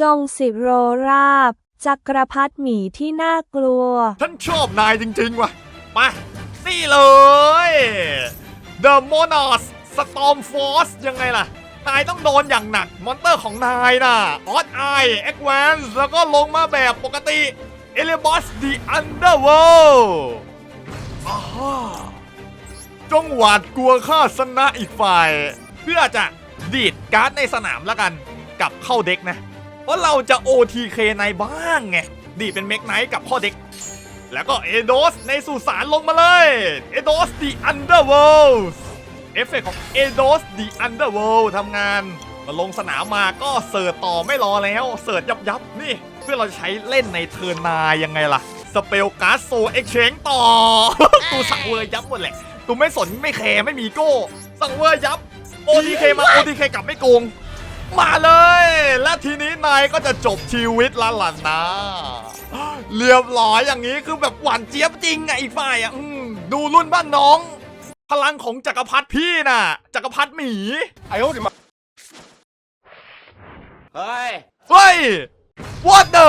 จงสิโรราบ จักรพรรดิหมีที่น่ากลัวฉันชอบนายจริงๆว่ะไปนี่เลย The Monarch Storm Force ยังไงล่ะ นายต้องโดนอย่างหนัก มอนเตอร์ของนายน่ะออสไอเอ็กแวนแล้วก็ลงมาแบบปกติเอเลบอส The Underworld อ้าจงหวาดกลัวข้าสนะอีกฝ่าย เพื่อจะดีดการ์ดในสนามแล้วกัน กลับเข้าเด็กนะ เพราะเราจะ OTK ในบ้างไงดีเป็นเมกไนท์กับข้อเด็ก แล้วก็เอโดสในสุสานลงมาเลยเอโดส The Underworld เอฟเฟกของเอโดส The Underworld ทำงานมาลงสนามมาก็เสิร์ชต่อไม่รอแล้วเสิร์ชยับยับนี่เพื่อเราจะใช้เล่นในเทิร์นนายยังไงล่ะ สเปลการ์ดโซเอ็กชงต่อกูสังเวอร์ยับหมดแหละกูไม่สนไม่แคร์ไม่มีโก้ สังเวอร์ยับ OTK มา OTK กลับไม่โกง มาเลย ทีนี้นายก็จะจบชีวิตละหลังนะเรียบร้อยอย่างนี้คือแบบหวานเจี๊ยบจริงไงอีกฝ่ายอะดูรุ่นบ้านน้อง พลังของจักรพรรดิพี่น่ะ จักรพรรดิหมีไอ้โอ้ดิมาเฮ้ยเฮ้ย what the